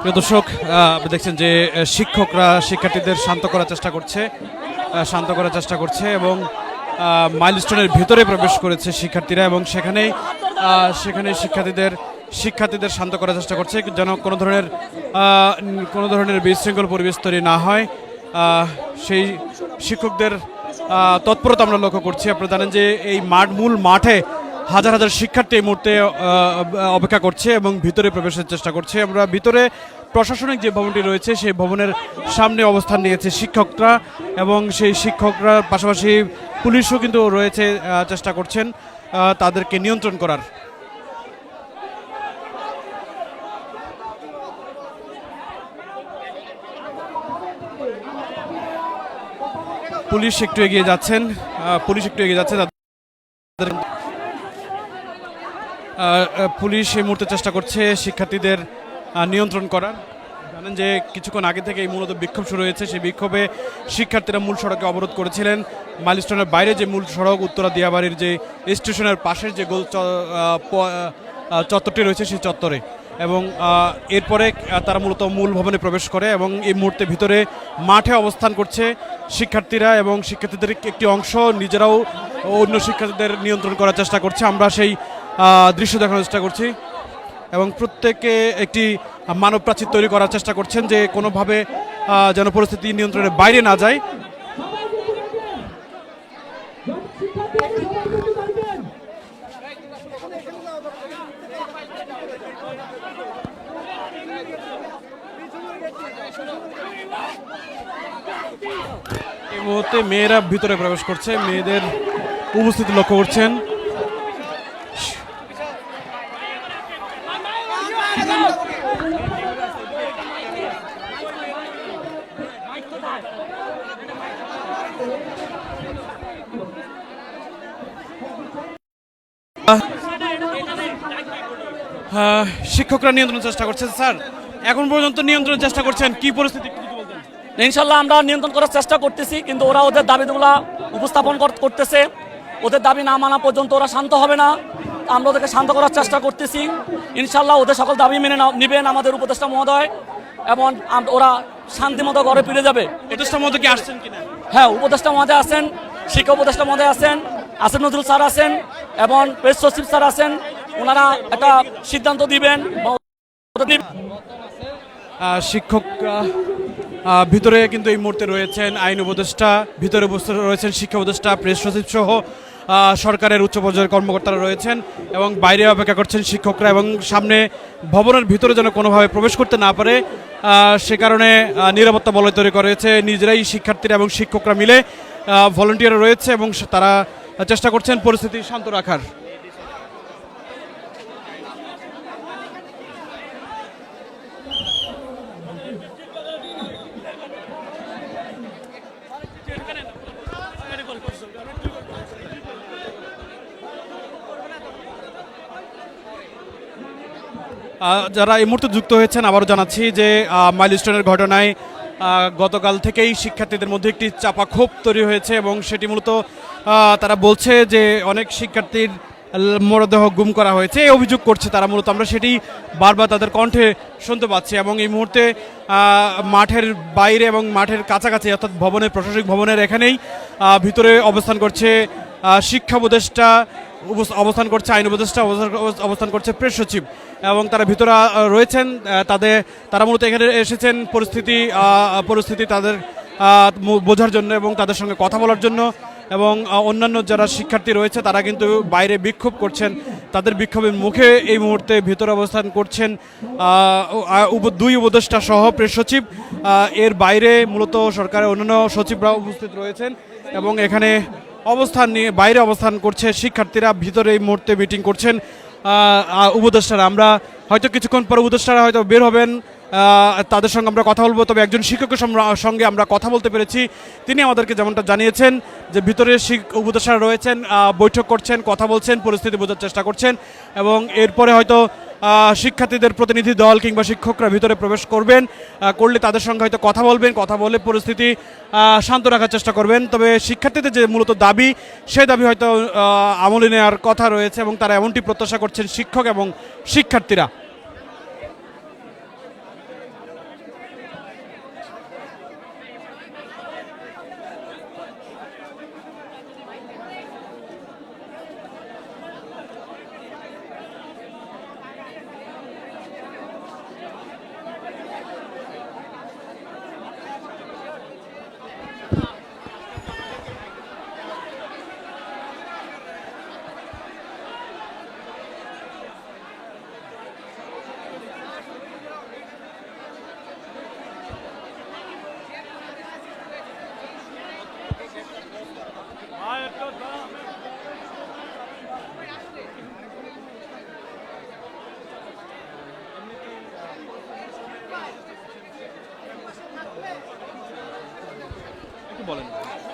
প্রিয় দর্শক দেখছেন যে শিক্ষকরা শিক্ষার্থীদের শান্ত করার চেষ্টা করছে শান্ত করার চেষ্টা করছে এবং মাইলস্টোনের ভিতরে প্রবেশ করেছে শিক্ষার্থীরা এবং সেখানেই সেখানে শিক্ষার্থীদের শিক্ষার্থীদের শান্ত করার চেষ্টা করছে, যেন কোনো ধরনের কোনো ধরনের বিশৃঙ্খল পরিবেশ তৈরি না হয়। সেই শিক্ষকদের তৎপরতা আমরা লক্ষ্য করছি। আপনারা জানেন যে, এই মাঠ, মূল মাঠে হাজার হাজার শিক্ষার্থী এই মুহূর্তে অপেক্ষা করছে এবং ভিতরে প্রবেশের চেষ্টা করছে। আমরা ভিতরে প্রশাসনিক যে ভবনটি রয়েছে, সেই ভবনের সামনে অবস্থান নিয়েছে শিক্ষকরা এবং সেই শিক্ষকরা পাশাপাশি পুলিশও কিন্তু রয়েছে চেষ্টা করছেন তাদেরকে নিয়ন্ত্রণ করার। পুলিশ একটু এগিয়ে যাচ্ছেন পুলিশ একটু এগিয়ে যাচ্ছে, তাদের পুলিশ এই মুহূর্তে চেষ্টা করছে শিক্ষার্থীদের নিয়ন্ত্রণ করার। জানেন যে কিছুক্ষণ আগে থেকে এই মূলত বিক্ষোভ শুরু হয়েছে। সেই বিক্ষোভে শিক্ষার্থীরা মূল সড়কে অবরোধ করেছিলেন। মাইলস্টোনের বাইরে যে মূল সড়ক, উত্তরা দিয়াবাড়ির যে স্টেশনের পাশের যে গোল চত্বরটি রয়েছে সেই চত্বরে। এবং এরপরে তারা মূলত মূল ভবনে প্রবেশ করে এবং এই মুহূর্তে ভিতরে মাঠে অবস্থান করছে শিক্ষার্থীরা এবং শিক্ষার্থীদের একটি অংশ নিজেরাও অন্য শিক্ষার্থীদের নিয়ন্ত্রণ করার চেষ্টা করছে। আমরা সেই দৃশ্য দেখানোর চেষ্টা করছি এবং প্রত্যেকে একটি মানব প্রাচীর তৈরি করার চেষ্টা করছেন যে কোনোভাবে যেন পরিস্থিতি নিয়ন্ত্রণের বাইরে না যায়। এই মুহূর্তে মেয়েরা ভিতরে প্রবেশ করছে, মেয়েদের উপস্থিতি লক্ষ্য করছেন। শিক্ষকরা নিয়ন্ত্রণের চেষ্টা করছেন স্যার। এখন পর্যন্ত নিয়ন্ত্রণের চেষ্টা করছেন কি পরিস্থিতি ইনশাল্লাহ আমরা নিয়ন্ত্রণ করার চেষ্টা করতেছি কিন্তু ওরা ওদের দাবিগুলা উপস্থাপন করতেছে। ওদের দাবি না মানা পর্যন্ত ওরা শান্ত হবে না। আমরা ওদেরকে শান্ত করার চেষ্টা করতেছি। ইনশাল্লাহ ওদের সকল দাবি মেনে নিবেন আমাদের উপদেষ্টা মহোদয়। এবং ওরা শান্তি মতো ঘরে ফিরে যাবে। প্রতিষ্ঠার মধ্যে কি আসছেন কিনা? হ্যাঁ উপদেষ্টা মহোদয় আছেন শিক্ষা উপদেষ্টা মহোদয় আছেন আসেন নজরুল স্যার আছেন এবং প্রেস সচিব স্যার আছেন। ওনারা একটা সিদ্ধান্ত দিবেন শিক্ষক ভিতরে কিন্তু এই মুহূর্তে রয়েছেন আইন উপদেষ্টা, ভিতরে রয়েছেন শিক্ষা উপদেষ্টা, প্রেস সচিব সহ সরকারের উচ্চ পর্যায়ের কর্মকর্তারা রয়েছেন এবং বাইরে অপেক্ষা করছেন শিক্ষকরা এবং সামনে ভবনের ভিতরে যেন কোনোভাবে প্রবেশ করতে না পারে সে কারণে নিরাপত্তা বলয় তৈরি করেছে নিজেরাই শিক্ষার্থীরা এবং শিক্ষকরা মিলে ভলেন্টিয়ার রয়েছে এবং তারা চেষ্টা করছেন পরিস্থিতি শান্ত রাখার। যারা এই মুহূর্তে যুক্ত হয়েছেন, আবারও জানাচ্ছি যে মাইলস্টোনের ঘটনায় গতকাল থেকেই শিক্ষার্থীদের মধ্যে একটি চাপা ক্ষোভ তৈরি হয়েছে এবং সেটি মূলত তারা বলছে যে, অনেক শিক্ষার্থীর মরদেহ গুম করা হয়েছে। এই অভিযোগ করছে তারা মূলত। আমরা সেটি বারবার তাদের কণ্ঠে শুনতে পাচ্ছি এবং এই মুহূর্তে মাঠের বাইরে এবং মাঠের কাছাকাছি, অর্থাৎ ভবনের প্রশাসনিক ভবনের এখানেই ভিতরে অবস্থান করছে শিক্ষা উপদেষ্টা অবস্থান করছে, আইন উপদেষ্টা অবস্থান- করছে প্রেস সচিব এবং তারা ভিতরে রয়েছেন তাদের, তারা মূলত এখানে এসেছেন পরিস্থিতি পরিস্থিতি তাদের বোঝার জন্য এবং তাদের সঙ্গে কথা বলার জন্য এবং অন্যান্য যারা শিক্ষার্থী রয়েছে তারা কিন্তু বাইরে বিক্ষোভ করছেন। তাদের বিক্ষোভের মুখে এই মুহূর্তে ভিতরে অবস্থান করছেন দুই উপদেষ্টা সহ প্রেস সচিব। এর বাইরে মূলত সরকারের অন্যান্য সচিবরাও উপস্থিত রয়েছেন এবং এখানে অবস্থান নিয়ে, বাইরে অবস্থান করছে, শিক্ষার্থীরা ভিতরে এই মুহূর্তে মিটিং করছেন। উপদেষ্টারা, আমরা হয়তো কিছুক্ষণ পর উপদেষ্টারা হয়তো বের হবেন। তাদের সঙ্গে আমরা কথা বলব, তবে একজন শিক্ষকের সঙ্গে আমরা কথা বলতে পেরেছি। তিনি আমাদেরকে যেমনটা জানিয়েছেন, যে ভিতরে উপদেষ্টারা রয়েছেন বৈঠক করছেন, কথা বলছেন, পরিস্থিতি বোঝার চেষ্টা করছেন এবং এরপরে হয়তো শিক্ষার্থীদের প্রতিনিধি দল কিংবা শিক্ষকরা ভিতরে প্রবেশ করবেন করলে তাদের সঙ্গে হয়তো কথা বলবেন, কথা বলে পরিস্থিতি শান্ত রাখার চেষ্টা করবেন। তবে শিক্ষার্থীদের যে মূলত দাবি, সে দাবি হয়তো আমলে নেওয়ার কথা রয়েছে এবং তারা এমনটি প্রত্যাশা করছেন শিক্ষক এবং শিক্ষার্থীরা।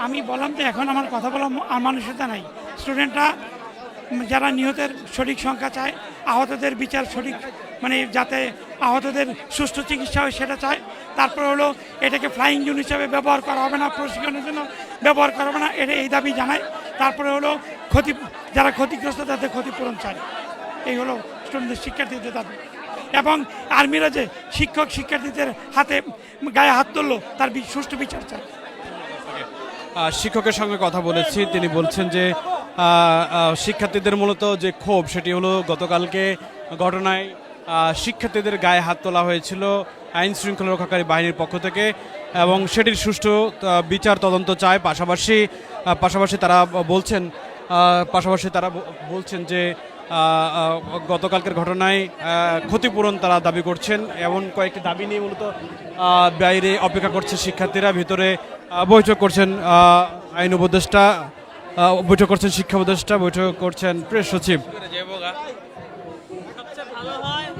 আমি বললাম তো, এখন আমার কথা বলা মানসিকতা নাই। স্টুডেন্টরা যারা নিহতের সঠিক সংখ্যা চায়, আহতদের বিচার সঠিক মানে যাতে আহতদের সুস্থ চিকিৎসা হয় সেটা চায়। তারপরে হলো এটাকে ফ্লাইং জোন হিসাবে ব্যবহার করা হবে না, প্রশিক্ষণের জন্য ব্যবহার করা হবে না, এটা এই দাবি জানায়। তারপরে হলো ক্ষতি, যারা ক্ষতিগ্রস্ত তাদের ক্ষতিপূরণ চায়। এই হলো স্টুডেন্টদের শিক্ষার্থীদের দাবি। এবং আর্মিরা যে শিক্ষক শিক্ষার্থীদের হাতে গায়ে হাত তুললো, তার সুষ্ঠু বিচার চায়। শিক্ষকের সঙ্গে কথা বলেছি, তিনি বলছেন যে শিক্ষার্থীদের মূলত যে ক্ষোভ, সেটি হলো গতকালকে ঘটনায় শিক্ষার্থীদের গায়ে হাত তোলা হয়েছিল আইন শৃঙ্খলা রক্ষাকারী বাহিনীর পক্ষ থেকে এবং সেটির সুষ্ঠু বিচার তদন্ত চায়। পাশাপাশি পাশাপাশি তারা বলছেন পাশাপাশি তারা বলছেন যে গতকালকের ঘটনায় ক্ষতিপূরণ তারা দাবি করছেন। এমন কয়েকটি দাবি নিয়ে মূলত বাইরে অপেক্ষা করছে শিক্ষার্থীরা। ভিতরে বৈঠক করছেন আইন উপদেষ্টা বৈঠক করছেন শিক্ষা উপদেষ্টা, বৈঠক করছেন প্রেস সচিব। 这盘的话要